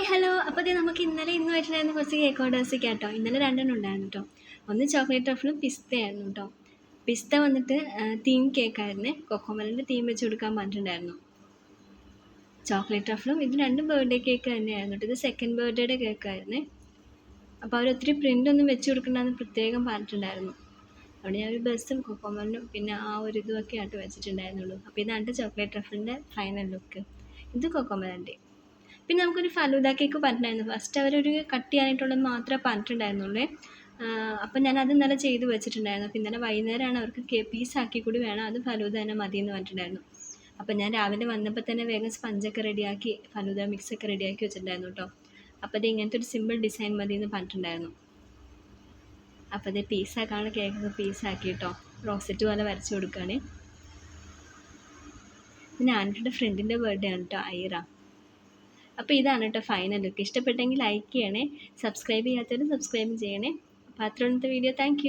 Hi hello അപ്പോൾ ഇത് നമുക്ക് ഇന്നലെ ഇന്ന് വെച്ചിട്ടുണ്ടായിരുന്ന കുറച്ച് കേക്ക് ഓർഡേഴ്സ് കേട്ടോ ഇന്നലെ രണ്ടെണ്ണം ഉണ്ടായിരുന്നു കേട്ടോ ഒന്ന് ചോക്ലേറ്റ് ടഫിലും പിസ്തയായിരുന്നു കേട്ടോ പിസ്ത വന്നിട്ട് തീം കേക്കായിരുന്നു കൊക്കോമലിന്റെ തീം വെച്ച് കൊടുക്കാൻ പറഞ്ഞിട്ടുണ്ടായിരുന്നു. ചോക്ലേറ്റ് ട്രഫിലും ഇത് രണ്ടും ബർത്ത്ഡേ കേക്ക് തന്നെയായിരുന്നു കേട്ടോ ഇത് സെക്കൻഡ് ബർത്ത്ഡേയുടെ കേക്കായിരുന്നു അപ്പോൾ അവർ ഒത്തിരി പ്രിന്റ് ഒന്നും വെച്ച് കൊടുക്കണ്ടെന്ന് പ്രത്യേകം പറഞ്ഞിട്ടുണ്ടായിരുന്നു. അവിടെ ഞാൻ ഒരു ബസ്സും കൊക്കോമലിനും പിന്നെ ആ ഒരു ഇതുമൊക്കെ ആയിട്ട് വെച്ചിട്ടുണ്ടായിരുന്നുള്ളൂ. അപ്പോൾ ഇതാണ് ചോക്ലേറ്റ് ട്രഫിലിന്റെ ഫൈനൽ ലുക്ക് ഇത് കൊക്കോമലിന്റെ പിന്നെ നമുക്കൊരു ഫലൂദ കേക്ക് പറഞ്ഞിട്ടുണ്ടായിരുന്നു ഫസ്റ്റ് അവരൊരു കട്ട് ചെയ്യാനായിട്ടുള്ളത് മാത്രമേ പറഞ്ഞിട്ടുണ്ടായിരുന്നുള്ളൂ. അപ്പം ഞാൻ അത് ഇന്നലെ ചെയ്ത് വെച്ചിട്ടുണ്ടായിരുന്നു. അപ്പം ഇന്നലെ വൈകുന്നേരമാണ് അവർക്ക് ആക്കി കൂടി വേണം. അത് ഫലൂദ തന്നെ മതി എന്ന് പറഞ്ഞിട്ടുണ്ടായിരുന്നു. അപ്പം ഞാൻ രാവിലെ വന്നപ്പോൾ തന്നെ വേഗം സ്പഞ്ചൊക്കെ റെഡിയാക്കി ഫലൂദ മിക്സൊക്കെ റെഡിയാക്കി വെച്ചിട്ടുണ്ടായിരുന്നു കേട്ടോ. അപ്പോൾ അത് ഇങ്ങനത്തെ ഒരു സിമ്പിൾ ഡിസൈൻ മതി എന്ന് പറഞ്ഞിട്ടുണ്ടായിരുന്നു അപ്പോൾ അത് പീസാക്കാണ് കേക്കൊക്കെ പീസാക്കി കേട്ടോ. റോസറ്റ് പോലെ വരച്ച് കൊടുക്കുകയാണ് പിന്നെ ആന്റിയുടെ ഫ്രണ്ടിന്റെ ബർത്ത്ഡേ ആണ് കേട്ടോ ഐറ. അപ്പോൾ ഇതാണ് കേട്ടോ ഫൈനൽ ലുക്ക് ഇഷ്ടപ്പെട്ടെങ്കിൽ ലൈക്ക് ചെയ്യണേ സബ്സ്ക്രൈബ് ചെയ്യാത്തവരും സബ്സ്ക്രൈബ് ചെയ്യണേ. അപ്പോൾ അത്ര വീഡിയോ താങ്ക്